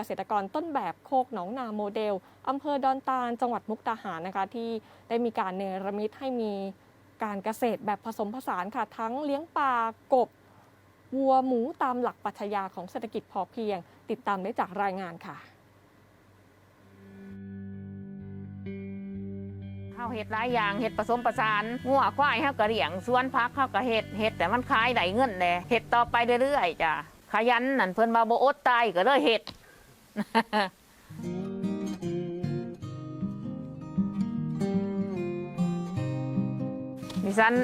กษตรกรต้นแบบโคกหนองนาโมเดลอำเภอดอนตาลจังหวัดมุกดาหารนะคะที่ได้มีการเนรมิตให้มีการเกษตรแบบผสมผสานค่ะ ทั้งเลี้ยงปลากบ วัวหมูตามหลักปรัชญาของเศรษฐกิจพอเพียง ติดตามได้จากรายงานค่ะเฮาวเฮ็ดหลายอย่างเฮ็ดผสมผสานงัวควายเฮาก็เหลี้ยงสวนผักเฮาวก็เฮ็ดเฮ็ดแต่มันขายได้เงินแหน่เฮ็ดต่อไปเรื่อยๆจ้ะขยันนั่นเพิ่นว่าบ่อดตายก็เลยเฮ็ด ดิฉัน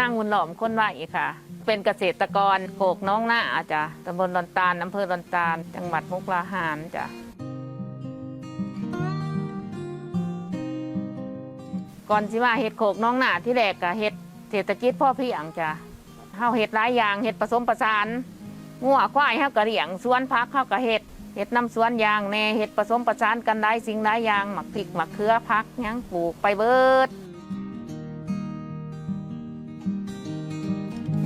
นั่งบุญหลอมคนว่าอีกค่ะ เป็นเกษตรกรโขกน้องหน้าอาจ้ะตำบลดอนตาลอำเภอดอนตาล จังหวัดมุกดาหารจ้ะก่อนสิมาเห็ดโขกน้องหนาที่แรกก็เห็ดเศรษฐกิจพ่อเพียงจ้ะเฮาเห็ดหลายอย่างเห็ดผสมผสานงัวควายเฮาก็เลี้ยงสวนพักเฮาก็เห็ด เห็ดน้ำสวนยางแน่เห็ดผสมผสานกันได้สิ่งหลายางหมักพริกหมักเขือพักยังปลูกไปเบิด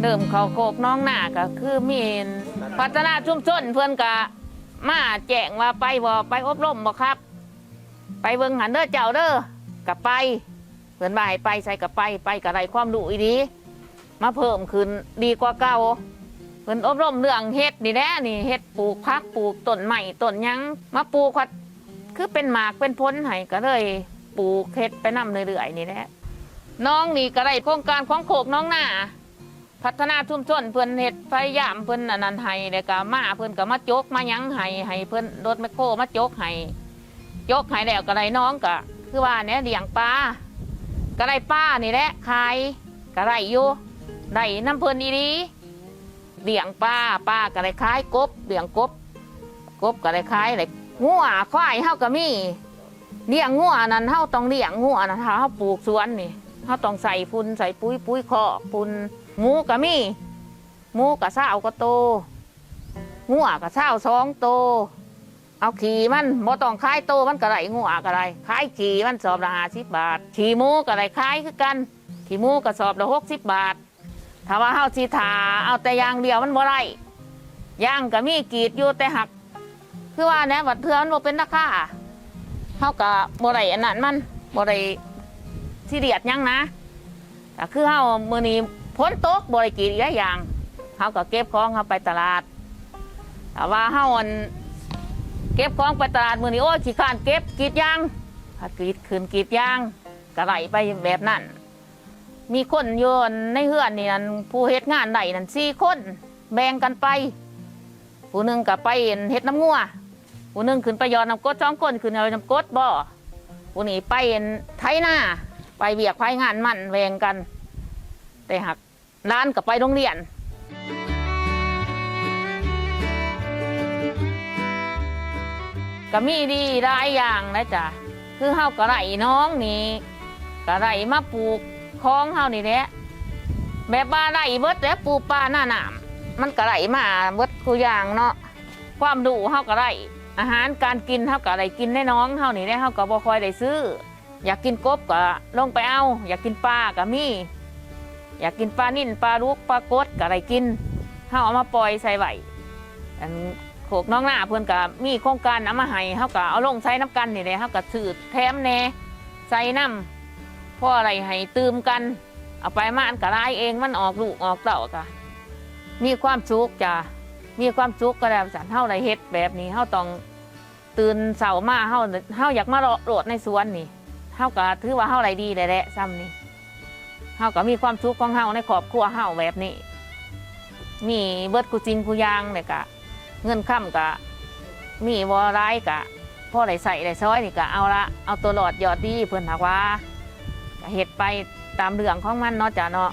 เริ่มเขาโขกน้องหน้าก็คือมีนพัฒนาชุมชนเพื่อนก็มาแจ้งว่าไปบ่ไปอบรมบ่ครับ ไปเบิ่งหันเด้อเจ้าเด้อกับไปเพื่อนบ่าให้ไปใส่กับไปไปกับไรความรู้อีดีมาเพิ่มขึ้นดีกว่าเก่า พื่อนอบรมเรื่องเฮ็ดนี่แหละนี่เฮ็ดปลูกพักปลูกต้นใหม่ต้นหยังมาปลูกวัดคือเป็นหมากเป็นพ้นให้ก็เลยปลูกเฮ็ดไปนำเรื่อยๆนี่แหละน้องนี่ก็ได้โครงการของโขกน้องหน้าพัฒนาชุมชนเพื่อนเฮ็ดพยายามเพื่อนอันนั้นให้แล้วก็มาเพื่อนก็มาจกมายังให้ให้เพื่อนรถแมคโครมาจกให้จกให้แล้วก็ได้น้องก็คือว่าเนี่ยเลี้ยงปลาก็ได้ป้านี่แหละขายก็ได้อยู่ได้น้ำเพลินดีดีๆ เลี้ยงป้าป้าก็ได้ายกบเลี้ยงกบ กบก็ได้ายเลยงัวควายเฮาก็มีเลี้ยงงัวนั้นเฮาต้องเลี้ยงงัวนั้นถ้าเฮาปลูกสวนนี่เฮาต้องใส่พุ่นใส่ปุ๋ยปุ๋ยคอกพุ่นหมูก็มีหมูก็เศร้าก็โตงัวก็เศร้าสองโต เอาขี่มันบ่ต้องขายโตมันก็ได้งัวก็ได้ขายขี่มันสอบละห้าสิบบาทขี่หมูก็ได้ขายคือกันขี่หมูก็สอบละหกสิบบาท ถ้าว่าเฮาสิถาเอาแต่อย่างเดียวมันบ่ได้ย่างก็มีกรีดอยู่แต่หัก คือว่าเนี่ยบัดเทือมันบ่เป็นราคาเฮาก็บ่ได้อันนั้นมันบ่ได้ที่เดียดยังนะแต่คือเฮามื้อนี้ฝนตกบ่ได้กรีดอีกแล้วอย่างเฮาก็เก็บของเฮาไปตลาดแต่ว่าเฮาอันเก็บของไปตลาดมือนี้โอ้ขี้ข้านเก็บกรีดยางถ้ากรีดคืนกรีดยางก็ไหลไปแบบนั้น มีคนโยนในเฮือนนี่นั่นผู้เฮ็ดงานไหนนั่นสี่คนแบ่งกันไป ผู้หนึ่งก็ไปเฮ็ดน้ำงัวผู้หนึ่งขึ้นไปยอนน้ำกดสองคนขึ้นเอาน้ำกดบ่อผู้นี้ไปไถนาไปเบียกไฟงานมันแบ่งกัน แต่หักร้านก็ไปโรงเรียนก็มีดีหลายอย่างนะจ๊ะคือเฮากระไรน้องนี่กระไรมาปลูก คลองเฮานี่แหละแบบว่าไรเบิดแล้วปูปลาหน้าหนามมันกระไรมาเบิดคูอย่างเนาะความดูเฮากระไรอาหารการกินเฮากระไรกินได้น้องเฮานี่แหละเฮาก็บ่ค่อยได้ซื้อ อยากกินกบก็ลงไปเอา อยากกินปลาก็มี อยากกินปลานิ่นปลาลูกปลากดก็ได้กินเฮาเอามาปล่อยใส่ไว้อันโขกน้องหน้าเพื่อนก็มีโครงการนำมาให้เขาก็เอาลงใช้น้ำกันนี่เลยเขาก็ซื้อแถมแน่ใส่น้ำ พราะอะไรให้ตื่มกัน เอาไปมาอันก็ได้เองมันออกลูกออกเต่าก็มีความสุขจ้ะมีความสุขก็แล้วสันเท่าไรเฮ็ดแบบนี้เขาต้องตื่นเสามาเฮาเฮาอยากมาโหลดในสวนนี่เฮาก็ถือว่าเฮาไรดีเลยแหละซ้ำนี่เฮาก็มีความสุขของเฮาในครอบครัวเฮาแบบนี้ มีเบิดกูจิงกูยางเลยกะ เงินค่ำกะ มีวอร้ายกะพ่อได้ใส่ได้ซอยนี่กะเอาละเอาตัวหลอดยอดดีเพื่อนหากว่า เห็ดไปตามเรื่องของมันเนาะจ้ะเนาะ